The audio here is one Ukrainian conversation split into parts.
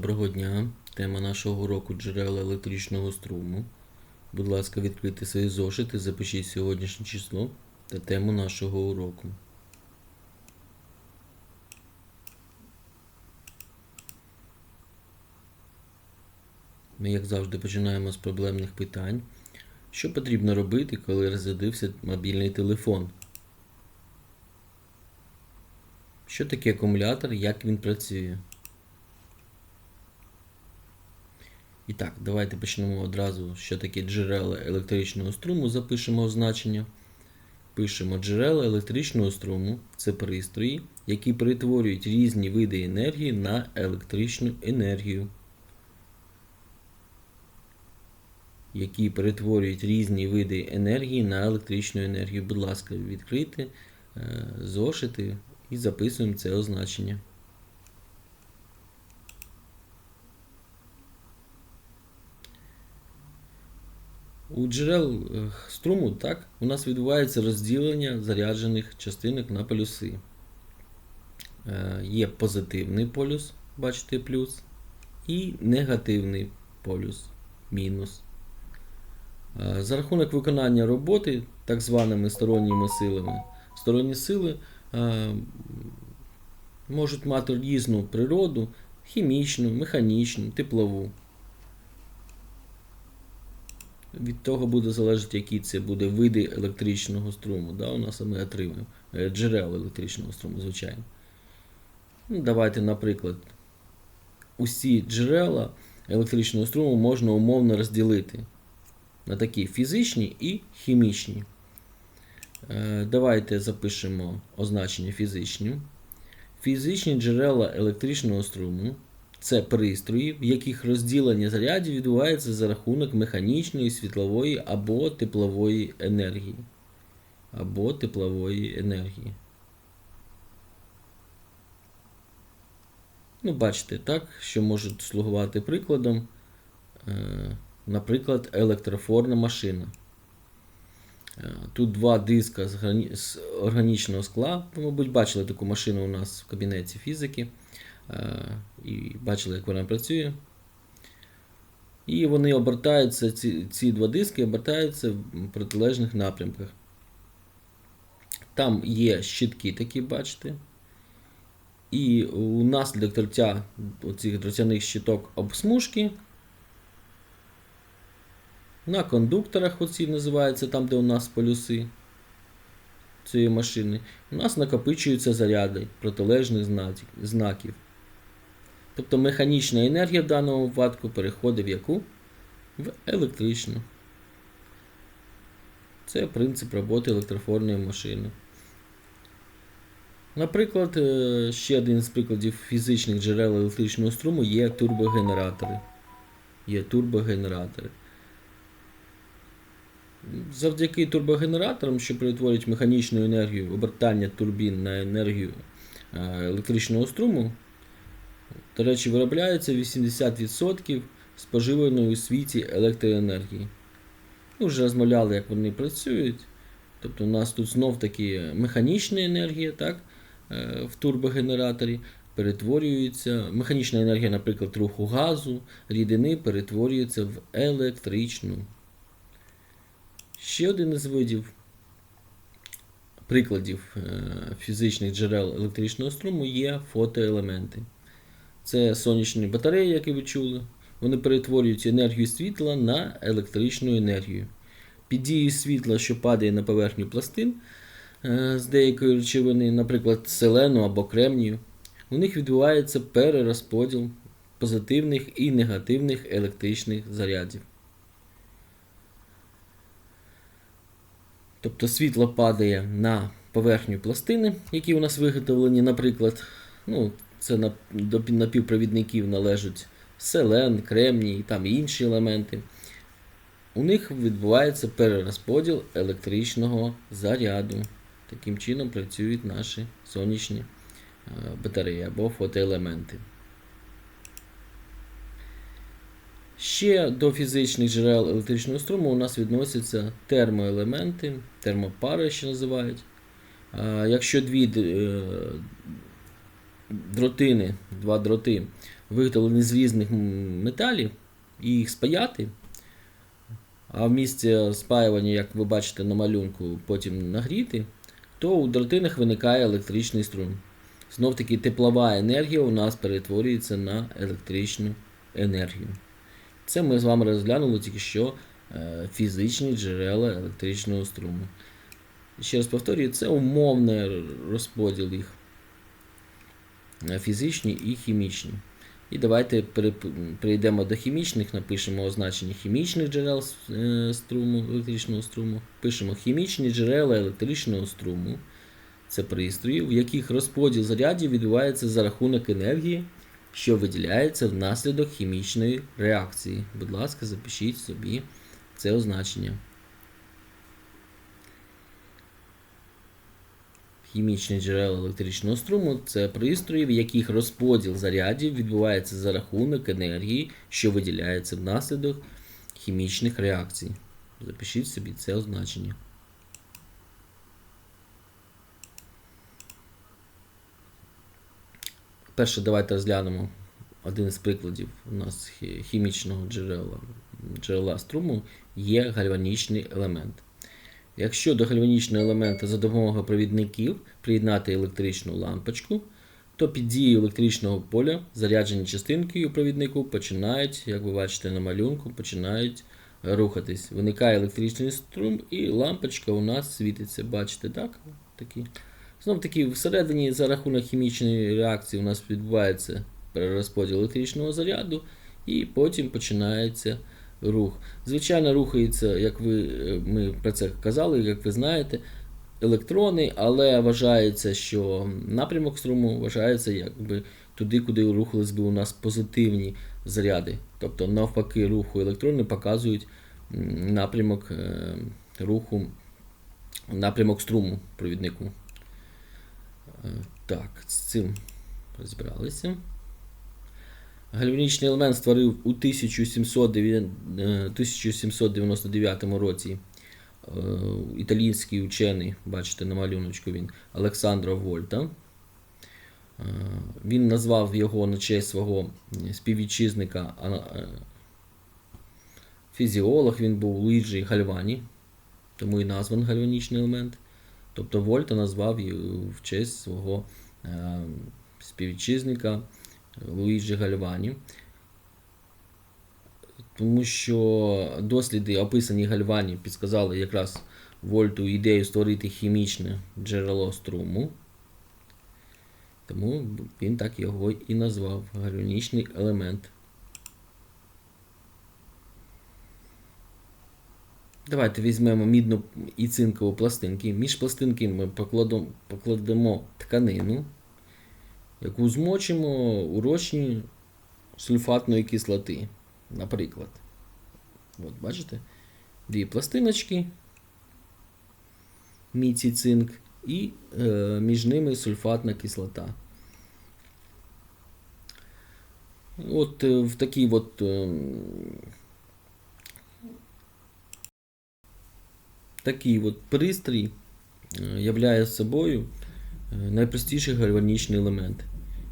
Доброго дня. Тема нашого уроку джерела електричного струму. Будь ласка, відкрийте свої зошити, запишіть сьогоднішнє число та тему нашого уроку. Ми, як завжди, починаємо з проблемних питань. Що потрібно робити, коли розрядився мобільний телефон? Що таке акумулятор, як він працює? І так, давайте почнемо одразу, що таке джерела електричного струму. Запишемо значення. Пишемо джерела електричного струму це пристрої, які перетворюють різні види енергії на електричну енергію. Які перетворюють різні види енергії на електричну енергію. Будь ласка, відкрийте е, зошити і записуємо це означення. У джерел е, струму так, у нас відбувається розділення заряджених частинок на полюси. Е, Є позитивний полюс, бачите, плюс, і негативний полюс мінус. Е, За рахунок виконання роботи так званими сторонніми силами, сторонні сили можуть мати різну природу, хімічну, механічну, теплову. Від того буде залежати, які це буде види електричного струму. Да, у нас ми отримаємо е, джерел електричного струму, звичайно. Ну, Давайте, наприклад, усі джерела електричного струму можна умовно розділити на такі фізичні і хімічні. Е, Давайте запишемо означення фізичні. Фізичні джерела електричного струму це пристрої, в яких розділення зарядів відбувається за рахунок механічної, світлової або теплової енергії. Або теплової енергії. Ну, бачите, так, що можуть слугувати прикладом, е, наприклад, електрофорна машина. Е, Тут два диска з органічного скла. Ви, мабуть, бачили таку машину у нас в кабінеті фізики. Е, І бачили, як вона працює. І вони обертаються, ці, ці два диски обертаються в протилежних напрямках. Там є щитки такі, бачите. І унаслідок тертя оцих дротяних щиток об смужки на кондукторах, оці називаються, там, де у нас полюси цієї машини, у нас накопичуються заряди протилежних знаків. Тобто механічна енергія в даному випадку переходить в яку? В електричну. Це принцип роботи електрофорної машини. Наприклад, е, ще один з прикладів фізичних джерел електричного струму є турбогенератори. Є турбогенератори. Завдяки турбогенераторам, що перетворюють механічну енергію обертання турбін на енергію е, електричного струму, до речі, виробляється 80% споживаної у світі електроенергії. Ми вже розмовляли, як вони працюють. Тобто у нас тут знов таки механічна енергія, так, е, в турбогенераторі перетворюється. Механічна енергія, наприклад, руху газу, рідини перетворюється в електричну. Ще один із видів прикладів е, фізичних джерел електричного струму є фотоелементи. Це сонячні батареї, як і ви чули. Вони перетворюють енергію світла на електричну енергію. Під дією світла, що падає на поверхню пластин е, з деякої речовини, наприклад, селену або кремнію, у них відбувається перерозподіл позитивних і негативних електричних зарядів. Тобто світло падає на поверхню пластини, які у нас виготовлені, наприклад, ну, це до напівпровідників належать селен, кремній, там і інші елементи. У них відбувається перерозподіл електричного заряду. Таким чином працюють наші сонячні е, батареї або фотоелементи. Ще до фізичних джерел електричного струму у нас відносяться термоелементи, термопари, що називають. Якщо дві е, дротини, два дроти виготовлені з різних металів, і їх спаяти. А в місці спаювання, як ви бачите на малюнку, потім нагріти, то у дротинах виникає електричний струм. Знов таки теплова енергія у нас перетворюється на електричну енергію. Це ми з вами розглянули тільки що е, фізичні джерела електричного струму. Ще раз повторюю, це умовний розподіл їх фізичні і хімічні. І давайте перейдемо до хімічних, напишемо означення хімічних джерел е, струму, електричного струму. Пишемо хімічні джерела електричного струму. Це пристрої, в яких розподіл зарядів відбувається за рахунок енергії, що виділяється внаслідок хімічної реакції. Будь ласка, запишіть собі це означення. Хімічні джерела електричного струму це пристрої, в яких розподіл зарядів відбувається за рахунок енергії, що виділяється внаслідок хімічних реакцій. Запишіть собі це означення. Перше, давайте розглянемо один з прикладів у нас хімічного джерела, джерела струму є гальванічний елемент. Якщо до гальванічного елемента за допомогою провідників приєднати електричну лампочку, то під дією електричного поля заряджені частинки у провіднику починають, як ви бачите на малюнку, починають рухатись. Виникає електричний струм, і лампочка у нас світиться. Бачите, так? Такі. Знов таки, всередині за рахунок хімічної реакції у нас відбувається перерозподіл електричного заряду, і потім починається рух. Звичайно, рухається, як ви, е, ми про це казали, як ви знаєте, електрони, але вважається, що напрямок струму вважається якби туди, куди рухались би у нас позитивні заряди. Тобто, навпаки, руху електрони показують напрямок е, руху, напрямок струму провіднику. Е, Так, з цим розібралися. Гальванічний елемент створив у 1709 е, 1799 році е, італійський учений, бачите на малюночку він, Олександро Вольта. Е, Він назвав його на честь свого співвітчизника фізіолог, він був Луїджі Гальвані, тому і назван гальванічний елемент. Тобто Вольта назвав в честь свого співвітчизника Луїджі Гальвані. Тому що досліди, описані Гальвані, підсказали якраз Вольту ідею створити хімічне джерело струму. Тому він так його і назвав гальванічний елемент. Давайте візьмемо мідну і цинкову пластинки. Між пластинки ми покладемо, покладемо тканину, яку змочимо у розчині сульфатної кислоти, наприклад. От, бачите? Дві пластиночки, мідь і цинк, і е, між ними сульфатна кислота. От е, в такій от. Е, Такий от пристрій е, являє собою найпростіший гальванічний елемент.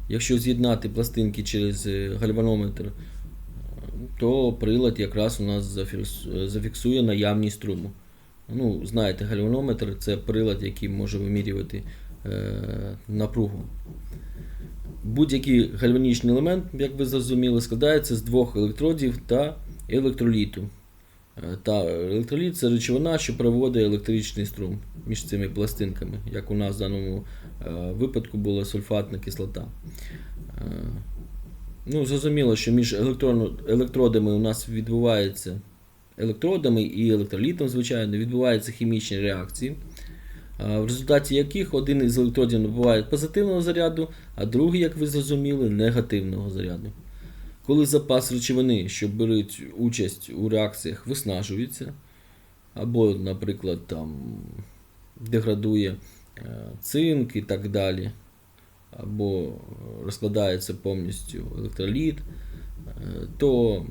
Якщо з'єднати пластинки через е, гальванометр, е, то прилад якраз у нас зафіксує наявність струму. Ну, знаєте, гальванометр це прилад, який може вимірювати е, напругу. Будь-який гальванічний елемент, як ви зрозуміли, складається з двох електродів та електроліту. Е, Та електроліт це речовина, що проводить електричний струм між цими пластинками, як у нас в даному е, випадку була сульфатна кислота. Е, Ну, зрозуміло, що між електродами у нас відбувається електродами і електролітом, звичайно, відбуваються хімічні реакції, в результаті яких один із електродів набуває позитивного заряду, а другий, як ви зрозуміли, негативного заряду. Коли запас речовини, що беруть участь у реакціях, виснажується, або, наприклад, там деградує е, цинк і так далі, або розкладається повністю електроліт, е, то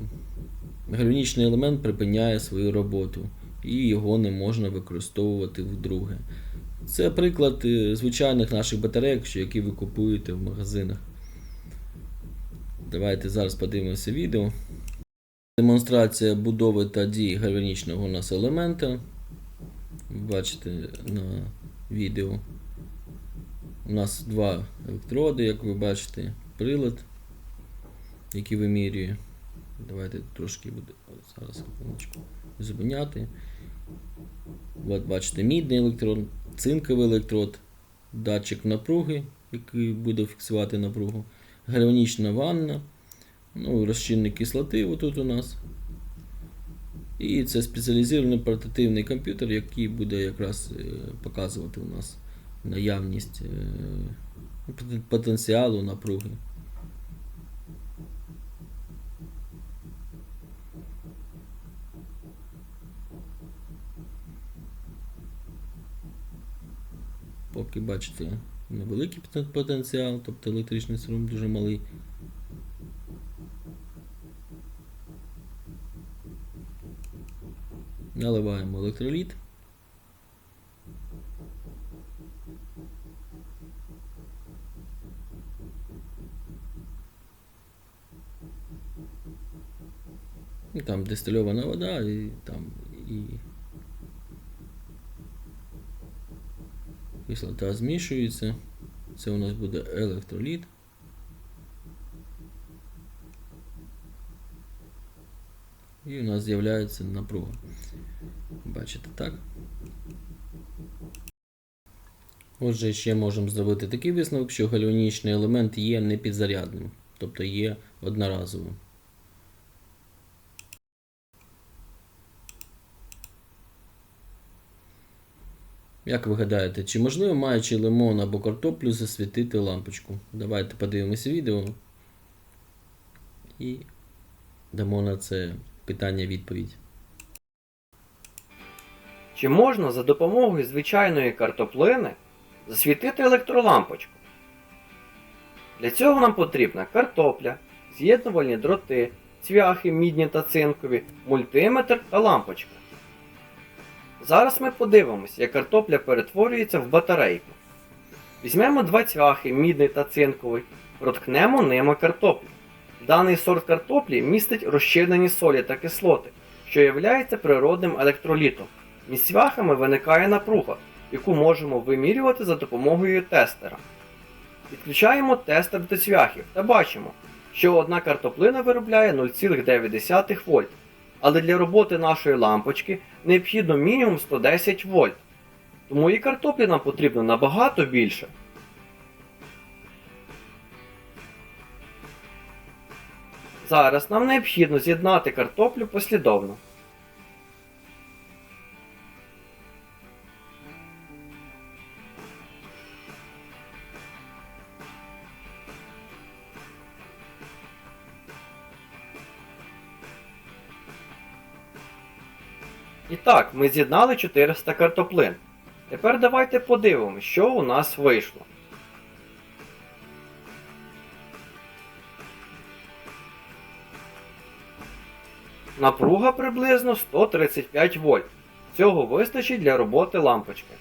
гальванічний елемент припиняє свою роботу і його не можна використовувати вдруге. Це приклад е, звичайних наших батарейок, які ви купуєте в магазинах. Давайте зараз подивимося відео. Демонстрація будови та дії гальванічного у нас елемента. Бачите на відео. У нас два електроди, як ви бачите, прилад, який вимірює. Давайте трошки буде зараз зупиняти. От бачите, мідний електрод, цинковий електрод, датчик напруги, який буде фіксувати напругу, гальванічна ванна, ну, розчинник кислоти отут у нас. І це спеціалізований портативний комп'ютер, який буде якраз е, показувати у нас наявність е, потенціалу напруги. Поки бачите невеликий потенціал, тобто електричний струм дуже малий. Наливаємо електроліт. Там дистильована вода, і там і кислота змішується. Це у нас буде електроліт. І у нас з'являється напруга. Бачите, так? Отже, ще можемо зробити такий висновок, що гальванічний елемент є непідзарядним, тобто є одноразовим. Як ви гадаєте, чи можливо, маючи лимон або картоплю, засвітити лампочку? Давайте подивимося відео і дамо на це питання відповідь. Чи можна за допомогою звичайної картоплини засвітити електролампочку? Для цього нам потрібна картопля, з'єднувальні дроти, цвяхи мідні та цинкові, мультиметр та лампочка. Зараз ми подивимося, як картопля перетворюється в батарейку. Візьмемо два цвяхи, мідний та цинковий, проткнемо ними картоплю. Даний сорт картоплі містить розчинені солі та кислоти, що є природним електролітом. Між цвяхами виникає напруга, яку можемо вимірювати за допомогою тестера. Підключаємо тестер до цвяхів та бачимо, що одна картоплина виробляє 0,9 вольт, але для роботи нашої лампочки необхідно мінімум 110 вольт. Тому і картоплі нам потрібно набагато більше. Зараз нам необхідно з'єднати картоплю послідовно. Так, ми з'єднали 400 картоплин. Тепер давайте подивимося, що у нас вийшло. Напруга приблизно 135 вольт. Цього вистачить для роботи лампочки.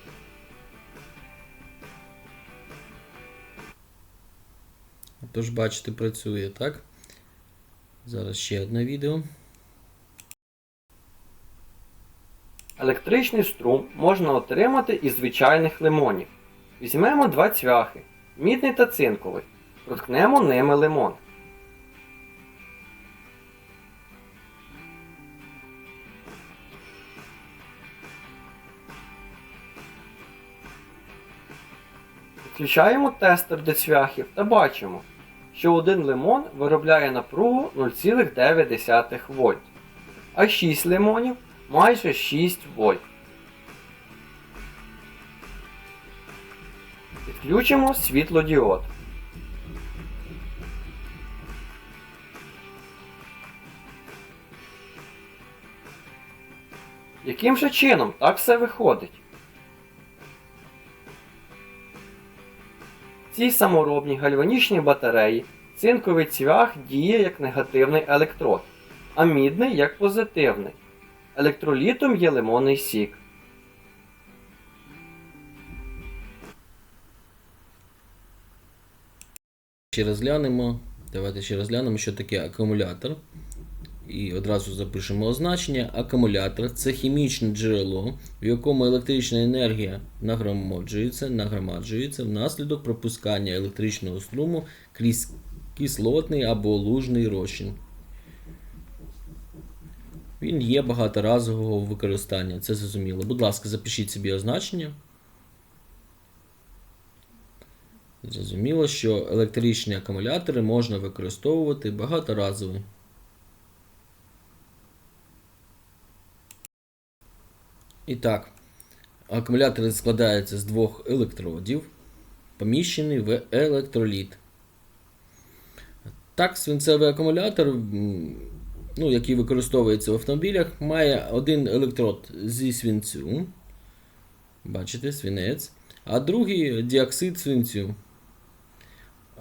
Тож, бачите, працює так. Зараз ще одне відео. Електричний струм можна отримати із звичайних лимонів. Візьмемо два цвяхи, мідний та цинковий. Проткнемо ними лимон. Підключаємо тестер до цвяхів та бачимо, що один лимон виробляє напругу 0,9 вольт, а 6 лимонів майже 6 вольт. Підключимо світлодіод. Яким же чином так все виходить? В цій саморобній гальванічній батареї цинковий цвях діє як негативний електрод, а мідний як позитивний. Електролітом є лимонний сік. Ще розглянемо Давайте ще розглянемо, що таке акумулятор. І одразу запишемо означення. Акумулятор це хімічне джерело, в якому електрична енергія нагромаджується, нагромаджується внаслідок пропускання електричного струму крізь кислотний або лужний розчин. Він є багаторазового використання, це зрозуміло. Будь ласка, запишіть собі означення. Зрозуміло, що електричні акумулятори можна використовувати багаторазово. І так, акумулятори складаються з двох електродів, поміщений в електроліт. Так, свинцевий акумулятор, ну, який використовується в автомобілях, має один електрод зі свинцю. Бачите, свинець. А другий діоксид свинцю.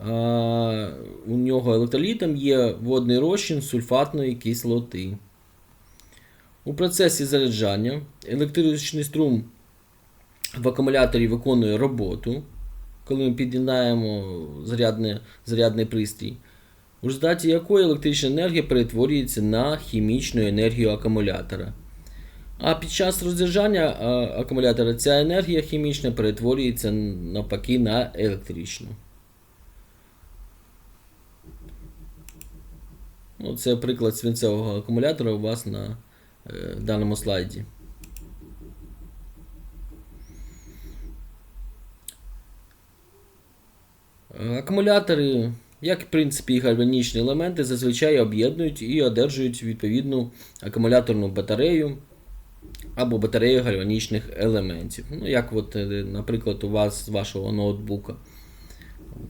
А, у нього електролітом є водний розчин сульфатної кислоти. У процесі заряджання електричний струм в акумуляторі виконує роботу, коли ми під'єднаємо зарядний пристрій, у результаті якої електрична енергія перетворюється на хімічну енергію акумулятора. А під час розряджання а, акумулятора ця енергія хімічна перетворюється навпаки на електричну. Ну, Це приклад свинцевого акумулятора у вас на е, даному слайді. Акумулятори, як в принципі і гальванічні елементи, зазвичай об'єднують і одержують відповідну акумуляторну батарею або батарею гальванічних елементів. Ну, як, от, е, наприклад, у вас з вашого ноутбука.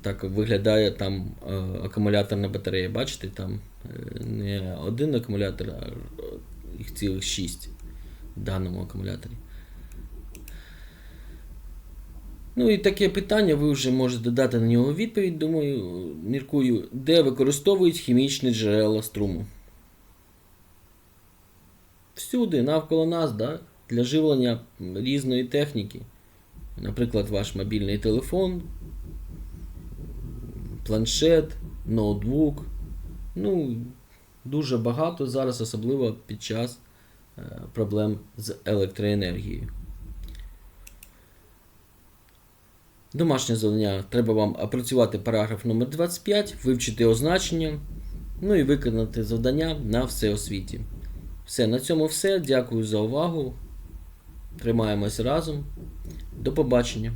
Так виглядає там е, акумуляторна батарея. Бачите, там е, не один акумулятор, а їх цілих 6 в даному акумуляторі. Ну і таке питання, ви вже можете дати на нього відповідь, думаю, міркую, де використовують хімічні джерела струму. Всюди, навколо нас, да? для живлення різної техніки. Наприклад, ваш мобільний телефон, планшет, ноутбук. Ну, дуже багато зараз, особливо під час е, проблем з електроенергією. Домашнє завдання треба вам опрацювати параграф номер 25, вивчити означення, ну і виконати завдання на всеосвіті. Все, на цьому все. Дякую за увагу. Тримаємось разом. До побачення.